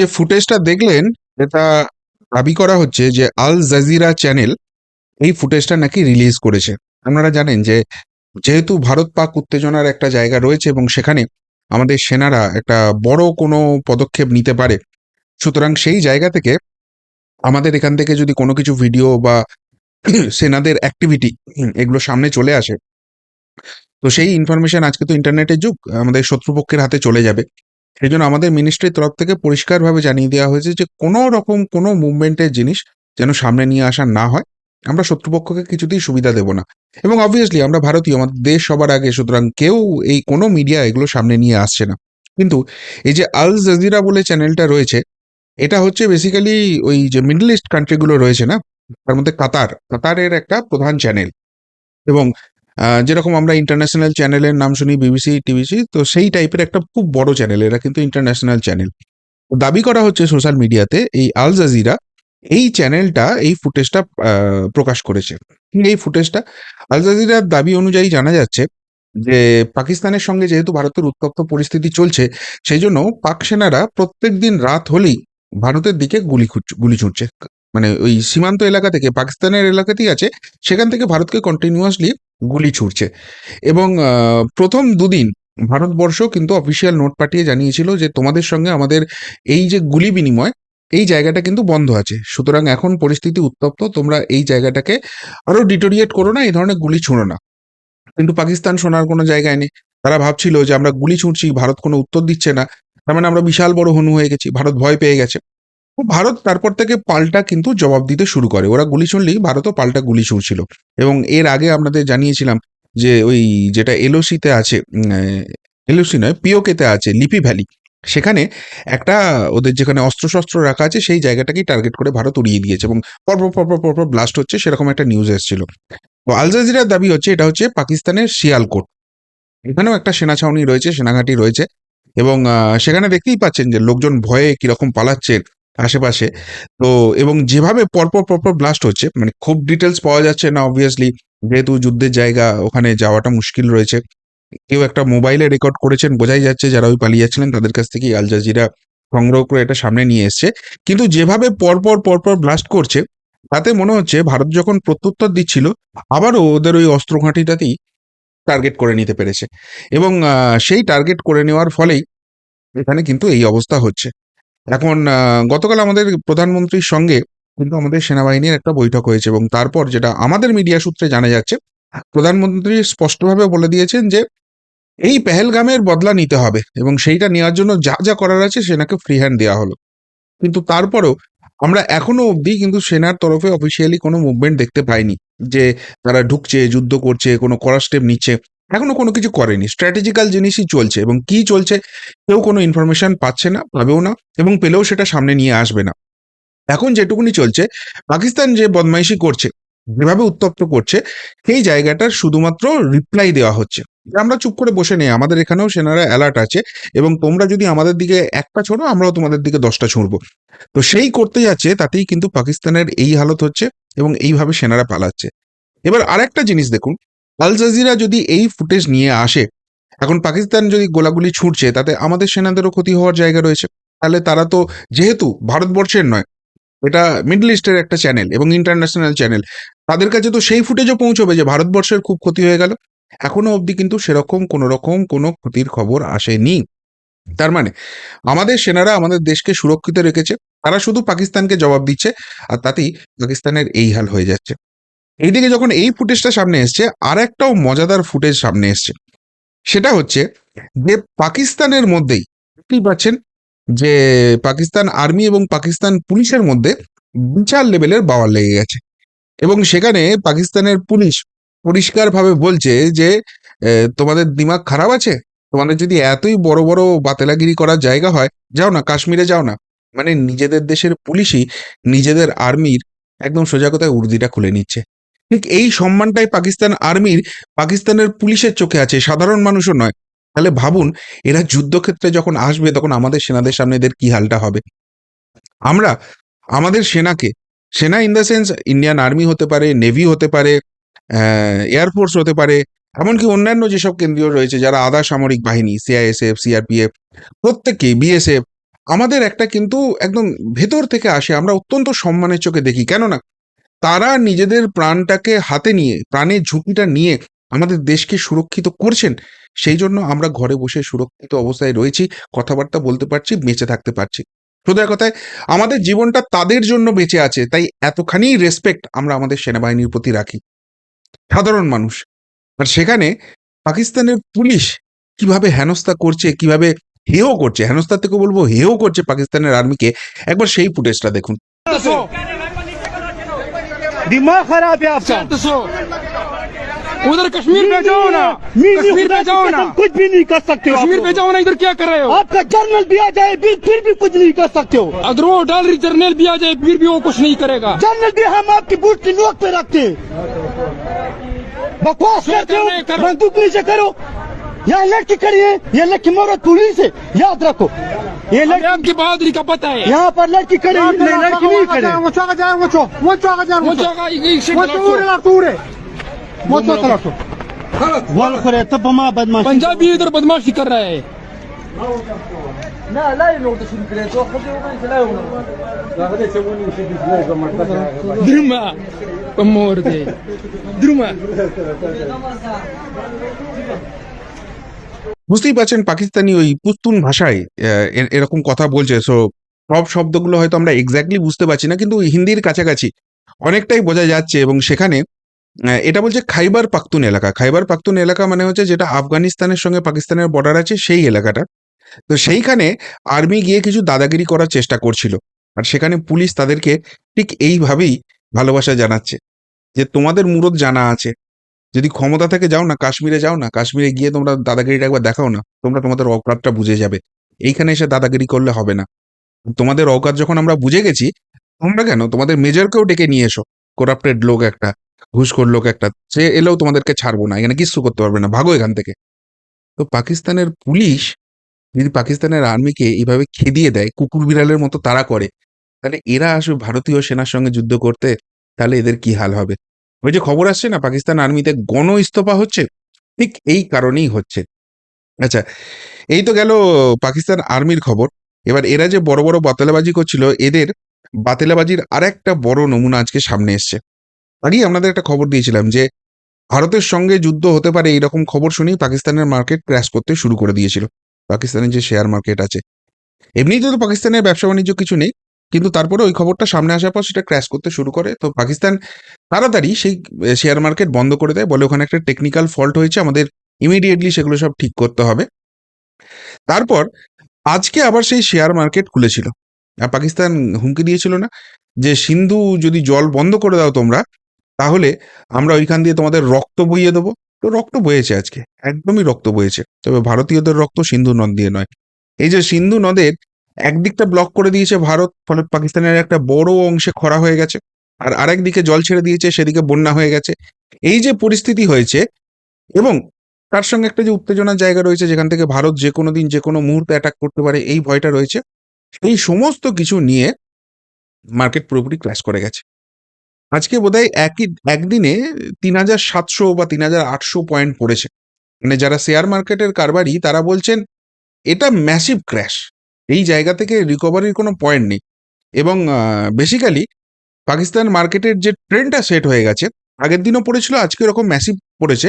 যে ফুটেজটা দেখলেন এটা দাবি করা হচ্ছে যে আল জাজিরা চ্যানেল এই ফুটেজটা নাকি রিলিজ করেছে। আপনারা জানেন যে যেহেতু ভারত পাক উত্তেজনার একটা জায়গা রয়েছে এবং সেখানে আমাদের সেনারা একটা বড় কোনো পদক্ষেপ নিতে পারে, সুতরাং সেই জায়গা থেকে আমাদের এখান থেকে যদি কোনো কিছু ভিডিও বা সেনাদের অ্যাক্টিভিটি এগুলো সামনে চলে আসে, তো সেই ইনফরমেশন আজকে তো ইন্টারনেটের যুগ, আমাদের শত্রুপক্ষের হাতে চলে যাবে। সেই জন্য আমাদের মিনিস্ট্রির তরফ থেকে পরিষ্কারভাবে জানিয়ে দেওয়া হয়েছে যে কোনো রকম কোনো মুভমেন্টের জিনিস যেন সামনে নিয়ে আসা না হয়। আমরা শত্রুপক্ষকে কিছুতেই সুবিধা দেব না। এবং অবভিয়াসলি আমরা ভারতীয়, আমাদের দেশ সবার আগে, সুতরাং কেউ এই কোনো মিডিয়া এগুলো সামনে নিয়ে আসছে না। কিন্তু এই যে আল জাজিরা বলে চ্যানেলটা রয়েছে, এটা হচ্ছে বেসিক্যালি ওই যে মিডল ইস্ট কান্ট্রিগুলো রয়েছে না? তার মধ্যে কাতার। কাতারের একটা প্রধান চ্যানেল এবং যেরকম আমরা ইন্টারন্যাশনাল চ্যানেলের নাম শুনি বিবিসি টিভিসি তো সেই টাইপের একটা খুব বড় চ্যানেল এরা কিন্তু ইন্টারন্যাশনাল চ্যানেল দাবি করা হচ্ছে সোশ্যাল মিডিয়াতে এই আল জাজিরা এই চ্যানেলটা এই ফুটেজটা প্রকাশ করেছে। এই ফুটেজটা আল জাজিরার দাবি অনুযায়ী জানা যাচ্ছে যে, পাকিস্তানের সঙ্গে যেহেতু ভারতের উত্তপ্ত পরিস্থিতি চলছে, সেই জন্য পাক সেনারা প্রত্যেক দিন রাত হলেই ভারতের দিকে গুলি গুলি ছুটছে মানে ওই সীমান্ত এলাকা থেকে, পাকিস্তানের এলাকাতেই আছে, সেখান থেকে ভারতকে কন্টিনিউয়াসলি গুলি ছুটছে এবং প্রথম দুদিন ভারতবর্ষ কিন্তু অফিসিয়াল নোট পাঠিয়ে জানিয়েছিল যে তোমাদের সঙ্গে আমাদের এই যে গুলি বিনিময়, এই জায়গাটা কিন্তু বন্ধ আছে। সুতরাং এখন পরিস্থিতি উত্তপ্ত, তোমরা এই জায়গাটাকে আরও ডিটোরিয়েট করো না, এই ধরনের গুলি ছুঁড়ো না। কিন্তু পাকিস্তান শোনার কোনো জায়গায় নেই। তারা ভাবছিল যে আমরা গুলি ছুঁড়ছি, ভারত কোনো উত্তর দিচ্ছে না। তার মানে আমরা বিশাল বড় হনু হয়ে গেছি, ভারত ভয় পেয়ে গেছে। ভারত তারপর থেকে পাল্টা কিন্তু জবাব দিতে শুরু করে। ওরা গুলি ছুড়লেই ভারতও পাল্টা গুলি ছুড়ছিল এবং এর আগে আপনাদের জানিয়েছিলাম যে ওই যেটা এলওসিতে আছে এলওসি নয়, পিওকেতে আছে, লিপি ভ্যালি। সেখানে একটা ওদের যেখানে অস্ত্রশস্ত্র রাখা আছে, সেই জায়গাটাকেই টার্গেট করে ভারত উড়িয়ে দিয়েছে এবং পরপর পরপর পরপর ব্লাস্ট হচ্ছে, সেরকম একটা নিউজ এসেছিল। তো দাবি হচ্ছে, এটা হচ্ছে পাকিস্তানের শিয়ালকোট এখানেও একটা সেনা ছাউনি রয়েছে, সেনাঘাঁটি রয়েছে এবং সেখানে দেখতেই পাচ্ছেন যে লোকজন ভয়ে কীরকম পালাচ্ছে। আশেপাশে। তো এবং যেভাবে পরপর পরপর ব্লাস্ট হচ্ছে মানে খুব ডিটেলস পাওয়া যাচ্ছে না অবভিয়াসলি যেহেতু যুদ্ধের জায়গা, ওখানে যাওয়াটা মুশকিল রয়েছে। কেউ একটা মোবাইলে রেকর্ড করেছেন, বোঝাই যাচ্ছে যারা ওই পালিয়ে যাচ্ছিলেন, তাদের কাছ থেকে আল জাজিরা সংগ্রহ করে এটা সামনে নিয়ে এসছে। কিন্তু যেভাবে পরপর পরপর ব্লাস্ট করছে, তাতে মনে হচ্ছে ভারত যখন প্রত্যুত্তর দিচ্ছিল, আবারও ওদের ওই অস্ত্র ঘাঁটিটাতেই টার্গেট করে নিতে পেরেছে। এবং সেই টার্গেট করে নেওয়ার ফলেই এখানে কিন্তু এই অবস্থা হচ্ছে। এখন গতকাল আমাদের প্রধানমন্ত্রীর সঙ্গে কিন্তু আমাদের সেনাবাহিনীর একটা বৈঠক হয়েছে এবং তারপর যেটা আমাদের মিডিয়া সূত্রে জানা যাচ্ছে, প্রধানমন্ত্রী স্পষ্টভাবে বলে দিয়েছেন যে এই পেহেলগামের বদলা নিতে হবে এবং সেইটা নেওয়ার জন্য যা যা করার আছে সেনাকে ফ্রি হ্যান্ড দেওয়া হলো। কিন্তু তারপরেও আমরা এখনও অবধি কিন্তু সেনার তরফে অফিসিয়ালি কোনো মুভমেন্ট দেখতে পাইনি যে তারা ঢুকছে, যুদ্ধ করছে, কোনো কড়া স্টেপ নিচ্ছে। এখনও কোনো কিছু করেনি। স্ট্র্যাটেজিক্যাল জিনিসই চলছে এবং কি চলছে কেউ কোনো ইনফরমেশন পাচ্ছে না, পাবেও না এবং পেলেও সেটা সামনে নিয়ে আসবে না। এখন যেটুকুনি চলছে, পাকিস্তান যে বদমাইশি করছে, যেভাবে উত্তপ্ত করছে, সেই জায়গাটার শুধুমাত্র রিপ্লাই দেওয়া হচ্ছে। আমরা চুপ করে বসে নেই, আমাদের এখানেও সেনারা অ্যালার্ট আছে এবং তোমরা যদি আমাদের দিকে একটা ছোড়ো, আমরাও তোমাদের দিকে দশটা ছুঁড়বো। তো সেই করতে যাচ্ছে, তাতেই কিন্তু পাকিস্তানের এই হালত হচ্ছে এবং এইভাবে সেনারা পালাচ্ছে। এবার আরেকটা জিনিস দেখুন আল জাজিরা যদি এই ফুটেজ নিয়ে আসে, এখন পাকিস্তান যদি গোলাগুলি ছুটছে, তাতে আমাদের সেনাদেরও ক্ষতি হওয়ার জায়গা রয়েছে। তাহলে তারা তো, যেহেতু ভারতবর্ষের নয়, এটা মিডল ইস্টের একটা চ্যানেল এবং ইন্টারন্যাশনাল চ্যানেল, তাদের কাছে তো সেই ফুটেজও পৌঁছবে যে ভারতবর্ষের খুব ক্ষতি হয়ে গেল। এখনও অবধি কিন্তু সেরকম কোনো রকম কোনো ক্ষতির খবর আসেনি। তার মানে আমাদের সেনারা আমাদের দেশকে সুরক্ষিত রেখেছে, তারা শুধু পাকিস্তানকে জবাব দিচ্ছে, আর তাতেই পাকিস্তানের এই হাল হয়ে যাচ্ছে। এইদিকে যখন এই ফুটেজটা সামনে এসছে আর একটাও মজাদার ফুটেজ সামনে এসছে। সেটা হচ্ছে যে পাকিস্তানের মধ্যেই দেখতেই পাচ্ছেন যে পাকিস্তান আর্মি এবং পাকিস্তান পুলিশের মধ্যে বিশাল লেভেলের বাওয়ার লেগে গেছে। এবং সেখানে পাকিস্তানের পুলিশ পরিষ্কারভাবে বলছে যে তোমাদের দিমাগ খারাপ আছে? তোমাদের যদি এতই বড় বড় বাতেলাগিরি করার জায়গা হয়, যাও না, কাশ্মীরে যাও না। মানে নিজেদের দেশের পুলিশই নিজেদের আর্মির একদম সোজা কথায় উর্দিটা খুলে নিচ্ছে। ঠিক এই সম্মানটাই পাকিস্তান আর্মির, পাকিস্তানের পুলিশের চোখে আছে, সাধারণ মানুষও নয়। তাহলে ভাবুন, এরা যুদ্ধক্ষেত্রে যখন আসবে, তখন আমাদের সেনাদের সামনে এদের কি হালটা হবে? আমরা, আমাদের সেনাকে, সেনা in the sense Indian army হতে পারে নেভি হতে পারে এয়ারফোর্স হতে পারে, এমনকি অন্যান্য যেসব কেন্দ্রীয় রয়েছে, যারা আধা সামরিক বাহিনী সিআইএসএফ সিআরপিএফ প্রত্যেককেই বিএসএফ আমাদের একটা কিন্তু একদম ভেতর থেকে আসে, আমরা অত্যন্ত সম্মানের চোখে দেখি। কেননা তারা নিজেদের প্রাণটাকে হাতে নিয়ে, প্রাণের ঝুঁকিটা নিয়ে আমাদের দেশকে সুরক্ষিত করছেন, সেই জন্য আমরা ঘরে বসে সুরক্ষিত অবস্থায় রয়েছি, কথাবার্তা বলতে পারছি, বেঁচে থাকতে পারছি। সোজা কথায়, আমাদের জীবনটা তাদের জন্য বেঁচে আছে, তাই এতখানি রেসপেক্ট আমরা আমাদের সেনাবাহিনীর প্রতি রাখি। সাধারণ মানুষ। আর সেখানে পাকিস্তানের পুলিশ কীভাবে হেনস্থা করছে, কীভাবে হেও করছে, হেনস্থার থেকে বলব হেও করছে পাকিস্তানের আর্মিকে, একবার সেই ফুটেজটা দেখুন। दिमाग खराब है आपका। सो। उधर कश्मीर पे जाओ ना। कश्मीर पे जाओ ना। कुछ भी नहीं कर सकते हो कश्मीर पे जाओ ना इधर क्या कर रहे हो? आपका जर्नल भी आ जाए भी फिर भी कुछ नहीं कर सकते हो। अगर वो डॉलर जर्नल भी आ जाए फिर भी वो कुछ नहीं करेगा। जर्नल भी हम आपकी बूट की नोक पे रखते हैं। बकवास करते हो। बंदूक नीचे करो। यहाँ लड़की खड़ी है ये लड़की मोरत पुलिस है याद रखो। ये लड़की आपकी बहादुरी का पता है। यहाँ पर लड़की खड़ी है नहीं, लड़की नहीं खड़ी। है। से तब हम बदमाश पंजाबी इधर बदमाशी कर रहा है। द्रुमा मोर दे। द्रुमा। বুঝতেই পারছেন পাকিস্তানি ওই পুস্তুন ভাষায় এরকম কথা বলছে। সো সব শব্দগুলো হয়তো আমরা এক্স্যাক্টলি বুঝতে পারছি না, কিন্তু হিন্দির কাছাকাছি অনেকটাই বোঝা যাচ্ছে এবং সেখানে এটা বলছে খাইবার পাখতুন এলাকা। খাইবার পাখতুন এলাকা মানে হচ্ছে যেটা আফগানিস্তানের সঙ্গে পাকিস্তানের বর্ডার আছে, সেই এলাকাটা। তো সেইখানে আর্মি গিয়ে কিছু দাদাগিরি করার চেষ্টা করছিল। আর সেখানে পুলিশ তাদেরকে ঠিক এইভাবেই ভালোবাসা জানাচ্ছে যে তোমাদের মুরত জানা আছে। যদি ক্ষমতা থেকে যাও না, কাশ্মীরে যাও না, কাশ্মীরে গিয়ে তোমরা দাদাগিরিটা একবার দেখাও না, তোমরা তোমাদের অকাতটা বুঝে যাবে। এইখানে এসে দাদাগিরি করলে হবে না। তোমাদের অকাত যখন আমরা বুঝে গেছি, তোমরা কেন? তোমাদের মেজরকেও ডেকে নিয়ে এসো। করাপ্টেড লোক একটা, ঘুষখোর লোক একটা, সে এলেও তোমাদেরকে ছাড়বো না, এখানে কিচ্ছু করতে পারবে না, ভাগো এখান থেকে। তো পাকিস্তানের পুলিশ, যদি পাকিস্তানের আর্মিকে এইভাবে খেদিয়ে দেয়, কুকুর বিড়ালের মতো তারা করে, তাহলে এরা আসবে ভারতীয় সেনার সঙ্গে যুদ্ধ করতে, তাহলে এদের কি হাল হবে? ওই যে খবর আসছে না, পাকিস্তান আর্মিতে গণ ইস্তফা হচ্ছে? ঠিক এই কারণেই হচ্ছে। আচ্ছা এই তো গেল পাকিস্তান আর্মির খবর। এবার এরা যে বড় বড় বাতেলাবাজি করছিল, এদের বাতেলাবাজির আর একটা বড় নমুনা আজকে সামনে এসছে। আগেই আপনাদের একটা খবর দিয়েছিলাম যে, ভারতের সঙ্গে যুদ্ধ হতে পারে এইরকম খবর শুনেই পাকিস্তানের মার্কেট ক্র্যাশ করতে শুরু করে দিয়েছিল। পাকিস্তানের যে শেয়ার মার্কেট আছে। এমনিতে তো পাকিস্তানের ব্যবসা বাণিজ্য কিছু নেই কিন্তু তারপরে ওই খবরটা সামনে আসার পর সেটা ক্র্যাশ করতে শুরু করে। তো পাকিস্তান তাড়াতাড়ি সেই শেয়ার মার্কেট বন্ধ করে দেয়। বলে ওখানে একটা টেকনিক্যাল ফল্ট হয়েছে। আমাদের ইমিডিয়েটলি সেগুলো সব ঠিক করতে হবে। তারপর আজকে আবার সেই শেয়ার মার্কেট খুলেছিল। আর পাকিস্তান হুমকি দিয়েছিল না যে, সিন্ধু যদি জল বন্ধ করে দাও তোমরা, তাহলে আমরা ওইখান দিয়ে তোমাদের রক্ত বইয়ে দেবো। তো রক্ত বয়েছে আজকে। একদমই রক্ত বয়েছে তবে ভারতীয়দের রক্ত সিন্ধু নদ দিয়ে নয়। এই যে সিন্ধু নদের একদিকটা ব্লক করে দিয়েছে ভারত, ফলে পাকিস্তানের একটা বড় অংশে খরা হয়ে গেছে, আর আরেক দিকে জল ছেড়ে দিয়েছে, সেদিকে বন্যা হয়ে গেছে। এই যে পরিস্থিতি হয়েছে, এবং তার সঙ্গে একটা যে উত্তেজনার জায়গা রয়েছে, যেখান থেকে ভারত যে কোনো দিন যে কোনো মুহূর্তে অ্যাটাক করতে পারে, এই ভয়টা রয়েছে। এই সমস্ত কিছু নিয়ে মার্কেট পুরোপুরি ক্র্যাশ করে গেছে। আজকে বোধহয় একই, একদিনে তিন হাজার সাতশো বা তিন হাজার আটশো পয়েন্ট পড়েছে। মানে যারা শেয়ার মার্কেটের কারবারি তারা বলছেন, এটা ম্যাসিভ ক্র্যাশ এই জায়গা থেকে রিকভারির কোনো পয়েন্ট নেই। এবং বেসিক্যালি পাকিস্তান মার্কেটের যে ট্রেন্ডটা সেট হয়ে গেছে, আগের দিনও পড়েছিল, আজকে এরকম ম্যাসিভ পড়েছে।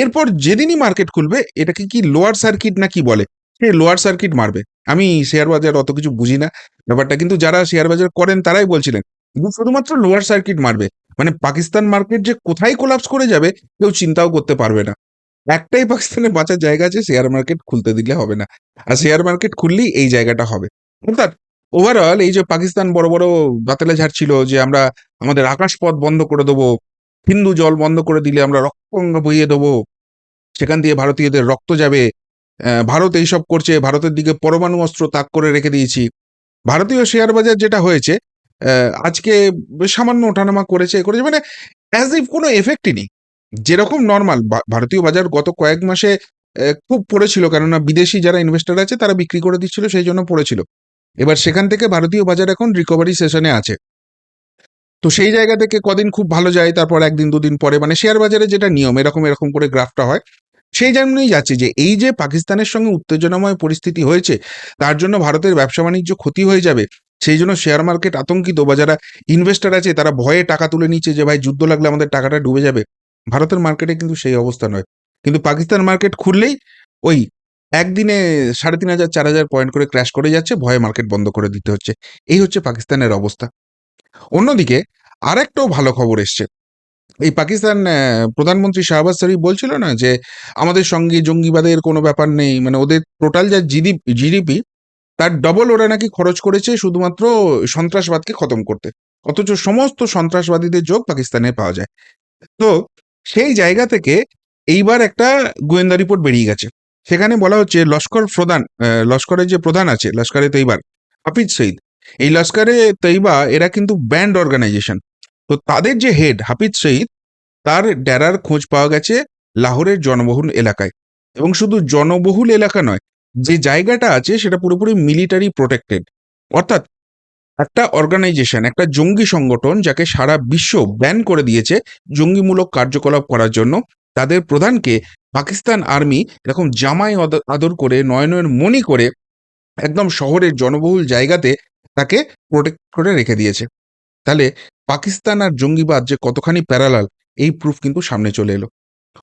এরপর যেদিনই মার্কেট খুলবে, এটাকে কি লোয়ার সার্কিট না কি বলে? সে লোয়ার সার্কিট মারবে। আমি শেয়ার বাজার অত কিছু বুঝি না। ব্যাপারটা কিন্তু যারা শেয়ার বাজার করেন, তারাই বলছিলেন শুধুমাত্র লোয়ার সার্কিট মারবে। মানে পাকিস্তান মার্কেট যে কোথায় কোলাপস করে যাবে, কেউ চিন্তাও করতে পারবে না। একটাই পাকিস্তানে বাঁচার জায়গা আছে শেয়ার মার্কেট খুলতে দিলে হবে না। আর শেয়ার মার্কেট খুললেই এই জায়গাটা হবে। অর্থাৎ ওভারঅল এই যে পাকিস্তান বড় বড় বাতেলা ঝাড়ছিল যে আমরা আমাদের আকাশপথ বন্ধ করে দেবো, হিন্দু জল বন্ধ করে দিলে আমরা রক্তঙ্গ বইয়ে দেবো, সেখান দিয়ে ভারতীয়দের রক্ত যাবে। ভারত এইসব করছে, ভারতের দিকে পরমাণু অস্ত্র তাক করে রেখে দিয়েছি। ভারতীয় শেয়ার বাজার যেটা হয়েছে আজকে সামান্য ওঠানামা করেছে করেছে মানে অ্যাজ ইফ কোনো এফেক্টই নেই। যেরকম নর্মাল ভারতীয় বাজার গত কয়েক মাসে খুব পড়েছিল। কেননা বিদেশি যারা ইনভেস্টর আছে, তারা বিক্রি করে দিচ্ছিল, সেই জন্য পড়েছিল। এবার সেখান থেকে ভারতীয় বাজার এখন রিকভারি সেশনে আছে। তো সেই জায়গা থেকে কদিন খুব ভালো যায়, তারপর একদিন, দুদিন পরে মানে শেয়ার বাজারে যেটা নিয়ম, এরকম এরকম করে গ্রাফটা হয়, সেই জন্যই যাচ্ছে যে এই যে পাকিস্তানের সঙ্গে উত্তেজনাময় পরিস্থিতি হয়েছে, তার জন্য ভারতের ব্যবসা বাণিজ্য ক্ষতি হয়ে যাবে। সেই জন্য শেয়ার মার্কেট আতঙ্কিত। বা যারা ইনভেস্টার আছে, তারা ভয়ে টাকা তুলে নিচ্ছে যে, ভাই, যুদ্ধ লাগলে আমাদের টাকাটা ডুবে যাবে। ভারতের মার্কেটে কিন্তু সেই অবস্থা নয়। কিন্তু পাকিস্তান মার্কেট খুললেই ওই একদিনে সাড়ে তিন হাজার, চার হাজার পয়েন্ট করে ক্র্যাশ করে যাচ্ছে, ভয়ে মার্কেট বন্ধ করে দিতে হচ্ছে। এই হচ্ছে পাকিস্তানের অবস্থা। অন্যদিকে আরেকটাও ভালো খবর এসছে। এই পাকিস্তান প্রধানমন্ত্রী শাহবাজ শরীফ বলছিল না যে আমাদের সঙ্গে জঙ্গিবাদের কোনো ব্যাপার নেই মানে ওদের টোটাল যা জিডি জিডিপি তার ডবল ওরা নাকি খরচ করেছে শুধুমাত্র সন্ত্রাসবাদকে খতম করতে। অথচ সমস্ত সন্ত্রাসবাদীদের যোগ পাকিস্তানে পাওয়া যায়। তো সেই জায়গা থেকে এইবার একটা গোয়েন্দা রিপোর্ট বেরিয়ে গেছে। সেখানে বলা হচ্ছে, লস্কর প্রধান লস্করের যে প্রধান আছে, লস্করে তৈবার হাফিজ সঈদ, এই লস্করে তৈবা এরা কিন্তু ব্যান্ড অর্গানাইজেশন। তো তাদের যে হেড, হাফিজ সঈদ, তার ডেরার খোঁজ পাওয়া গেছে লাহোরের জনবহুল এলাকায়। এবং শুধু জনবহুল এলাকা নয়, যে জায়গাটা আছে সেটা পুরোপুরি মিলিটারি প্রোটেক্টেড। অর্থাৎ একটা অর্গানাইজেশন একটা জঙ্গি সংগঠন যাকে সারা বিশ্ব ব্যান করে দিয়েছে জঙ্গিমূলক কার্যকলাপ করার জন্য। তাদের প্রধানকে পাকিস্তান আর্মি এরকম জামাই আদ- আদর করে, নয়নের মনি করে একদম শহরের জনবহুল জায়গাতে তাকে প্রোটেক্ট করে রেখে দিয়েছে। তাহলে পাকিস্তান আর জঙ্গিবাদ যে কতখানি প্যারালাল এই প্রুফ কিন্তু সামনে চলে এলো।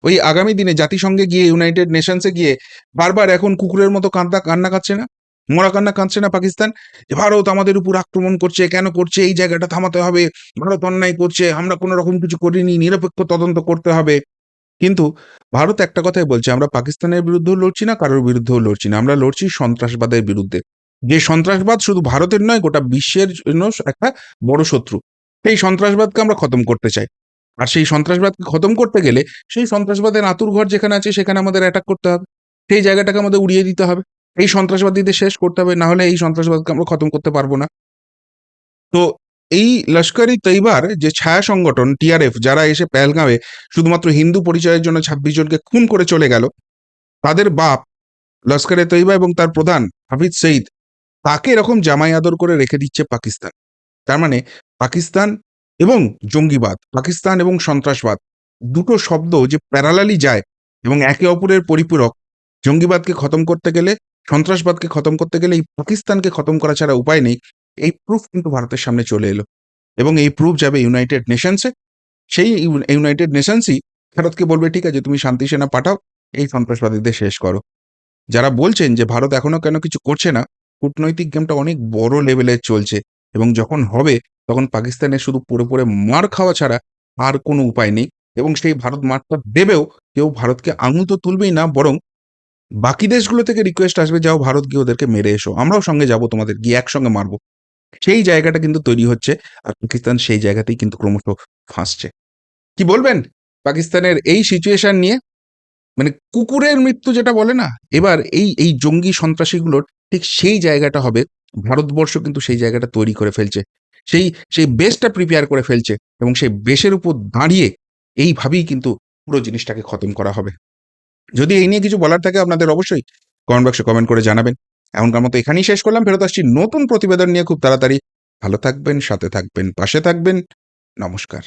ওই আগামী দিনে জাতিসংঘে গিয়ে ইউনাইটেড নেশনসে গিয়ে বারবার এখন কুকুরের মতো কান্দা, কান্না কাঁদছে না? মরা কান্না কাঁদছে না পাকিস্তান? যে ভারত আমাদের উপর আক্রমণ করছে, কেন করছে? এই জায়গাটা থামাতে হবে। ভারত অন্যায় করছে। আমরা কোনো রকম কিছু করিনি। নিরপেক্ষ তদন্ত করতে হবে। কিন্তু ভারত একটা কথাই বলছে, আমরা পাকিস্তানের বিরুদ্ধেও লড়ছি না, কারোর বিরুদ্ধেও লড়ছি না। আমরা লড়ছি সন্ত্রাসবাদের বিরুদ্ধে। যে সন্ত্রাসবাদ শুধু ভারতের নয়, গোটা বিশ্বের জন্য একটা বড় শত্রু। সেই সন্ত্রাসবাদকে আমরা খতম করতে চাই। আর সেই সন্ত্রাসবাদকে খতম করতে গেলে সেই সন্ত্রাসবাদের আতুর ঘর যেখানে আছে, সেখানে আমাদের অ্যাটাক করতে হবে। সেই জায়গাটাকে আমাদের উড়িয়ে দিতে হবে। এই সন্ত্রাসবাদীদের শেষ করতে হবে না হলে এই সন্ত্রাসবাদকে আমরা খতম করতে পারব না। তো এই লস্করি তৈবার যে ছায়া সংগঠন টিআরএফ যারা এসে পেহেলগাঁওয়ে শুধুমাত্র হিন্দু পরিচয়ের জন্য ছাব্বিশ জনকে খুন করে চলে গেল, তাদের বাপ লস্করে তৈবা এবং তার প্রধান হাফিজ সঈদ, তাকে এরকম জামাই আদর করে রেখে দিচ্ছে পাকিস্তান। তার মানে পাকিস্তান এবং জঙ্গিবাদ, পাকিস্তান এবং সন্ত্রাসবাদ দুটো শব্দ যে প্যারালালি যায় এবং একে অপরের পরিপূরক, জঙ্গিবাদকে খতম করতে গেলে সন্ত্রাসবাদকে খতম করতে গেলে এই পাকিস্তানকে খতম করা ছাড়া উপায় নেই। এই প্রুফ কিন্তু ভারতের সামনে চলে এলো এবং এই প্রুফ যাবে ইউনাইটেড নেশনসে সেই ইউ- ইউনাইটেড নেশনসই ভারতকে বলবে, ঠিক আছে, তুমি শান্তি সেনা পাঠাও, এই সন্ত্রাসবাদীদের শেষ করো। যারা বলছেন যে ভারত এখনও কেন কিছু করছে না, কূটনৈতিক গেমটা অনেক বড় লেভেলে চলছে এবং যখন হবে, তখন পাকিস্তানের শুধু পড়ে পড়ে মার খাওয়া ছাড়া আর কোনো উপায় নেই এবং সেই ভারত মারটা দেবেও কেউ ভারতকে আঙুল তো তুলবেই না, বরং বাকি দেশগুলো থেকে রিকোয়েস্ট আসবে, যাও ভারত গিয়ে ওদেরকে মেরে এসো, আমরাও সঙ্গে যাব তোমাদের গিয়ে একসঙ্গে মারবো। সেই জায়গাটা কিন্তু তৈরি হচ্ছে আর পাকিস্তান সেই জায়গাতেই কিন্তু ক্রমশ ফাঁসছে। কি বলবেন? পাকিস্তানের এই সিচুয়েশন নিয়ে মানে কুকুরের মৃত্যু যেটা বলে না, এবার এই এই জঙ্গি সন্ত্রাসীগুলোর ঠিক সেই জায়গাটা হবে, ভারতবর্ষ কিন্তু সেই জায়গাটা তৈরি করে ফেলছে। সেই সেই বেসটা প্রিপেয়ার করে ফেলছে এবং সেই বেসের উপর দাঁড়িয়ে এইভাবেই কিন্তু পুরো জিনিসটাকে খতম করা হবে। যদি এই নিয়ে কিছু বলার থাকে আপনাদের অবশ্যই কমেন্ট বক্সে কমেন্ট করে জানাবেন। এমনকার মতো এখানেই শেষ করলাম, ফেরত আসছি নতুন প্রতিবেদন নিয়ে খুব তাড়াতাড়ি। ভালো থাকবেন, সাথে থাকবেন, পাশে থাকবেন। নমস্কার।